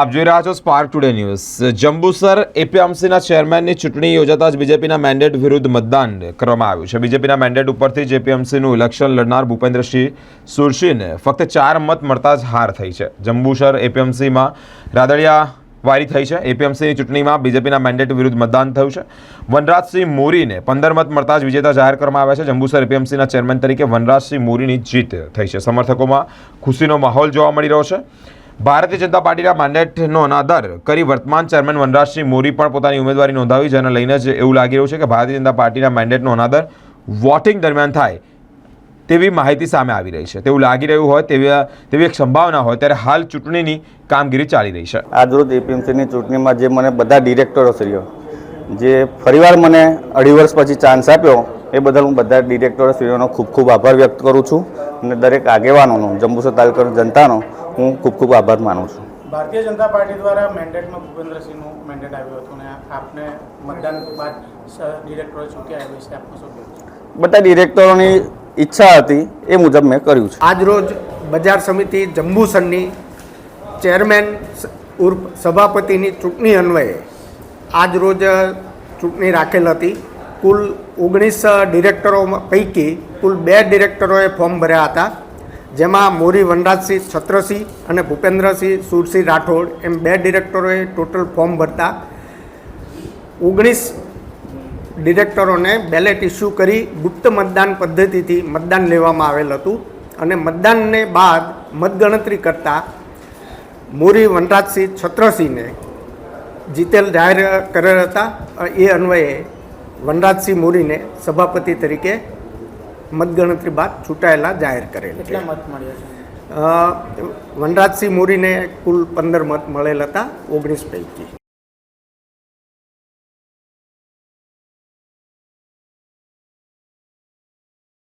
આપ જોઈ રહ્યા છો સ્પાર્ક ટુડે ન્યૂઝ જંબુસર એપીએમસીના ચેરમેનની ચૂંટણી યોજાતા જ બીજેપીના મેન્ડેટ વિરુદ્ધ મતદાન કરવામાં આવ્યું છે. બીજેપીના મેન્ડેટ ઉપરથી જેપીએમસીનું ઇલેક્શન લડનાર ભૂપેન્દ્રસિંહ સુરશીને ફક્ત ચાર મત મળતા જ હાર થઈ છે. જંબુસર એપીએમસીમાં રાદડિયા વારી થઈ છે. એપીએમસીની ચૂંટણીમાં બીજેપીના મેન્ડેટ વિરુદ્ધ મતદાન થયું છે. વનરાજસિંહ મોરીને પંદર મત મળતા જ વિજેતા જાહેર કરવામાં આવ્યા છે. જંબુસર એપીએમસીના ચેરમેન તરીકે વનરાજસિંહ મોરીની જીત થઈ છે. સમર્થકોમાં ખુશીનો માહોલ જોવા મળી રહ્યો છે. ભારતીય જનતા પાર્ટીના મેન્ડેટનો અનાદર કરી વર્તમાન ચેરમેન વનરાજસિંહ મોરી પણ પોતાની ઉમેદવારી નોંધાવી જેને લઈને જ એવું લાગી રહ્યું છે કે ભારતીય જનતા પાર્ટીના મેન્ડેટનો અનાદર વોટિંગ દરમિયાન થાય તેવી માહિતી સામે આવી રહી છે. તેવું લાગી રહ્યું હોય તેવી તેવી એક સંભાવના હોય ત્યારે હાલ ચૂંટણીની કામગીરી ચાલી રહી છે. આજરોજ એપીએમસીની ચૂંટણીમાં જે મને બધા ડિરેક્ટરો શ્રીઓ, જે ફરીવાર મને અઢી વર્ષ પછી ચાન્સ આપ્યો એ બદલ હું બધા ડિરેક્ટરશ્રીઓનો ખૂબ ખૂબ આભાર વ્યક્ત કરું છું અને દરેક આગેવાનોનો જંબુસર તાલુકાની જનતાનો હું ખૂબ ખૂબ આભાર માનું છું. ભારતીય જનતા પાર્ટી દ્વારા મેન્ડેટમાં ભૂપેન્દ્રસિંહનું મેન્ડેટ આવ્યું હતું અને આપને મતદાન બાદ ડિરેક્ટરો ચૂંટ્યા એ વિશે આપનું શું બધા ડિરેક્ટરોની ઈચ્છા હતી એ મુજબ મેં કર્યું છે. આજરોજ બજાર સમિતિ જંબુસરની ચેરમેન ઉર્ફ સભાપતિની ચૂંટણી અન્વયે આજરોજ ચૂંટણી રાખેલ હતી. કુલ ઓગણીસ ડિરેક્ટરો પૈકી કુલ બે ડિરેક્ટરોએ ફોર્મ ભર્યા હતા. જેમાં મોરી વનરાજસિંહ છત્રસિંહ અને ભૂપેન્દ્રસિંહ સુરસિંહ રાઠોડ એમ બે ડિરેક્ટરોએ ટોટલ ફોર્મ ભરતા. ઓગણીસ ડિરેક્ટરોને બેલેટ ઇસ્યુ કરી ગુપ્ત મતદાન પદ્ધતિથી મતદાન લેવામાં આવેલ હતું અને મતદાનને બાદ મતગણતરી કરતાં મોરી વનરાજસિંહ છત્રસિંહને જીતેલ જાહેર કરેલ હતા. એ અન્વયે વનરાજસિંહ મોરીને સભાપતિ તરીકે મતગણતરી બાદ ચૂંટાયેલા જાહેર કરેલ છે. વનરાજસિંહ મોરીને કુલ પંદર મત મળેલ હતા ઓગણીસ પૈકી.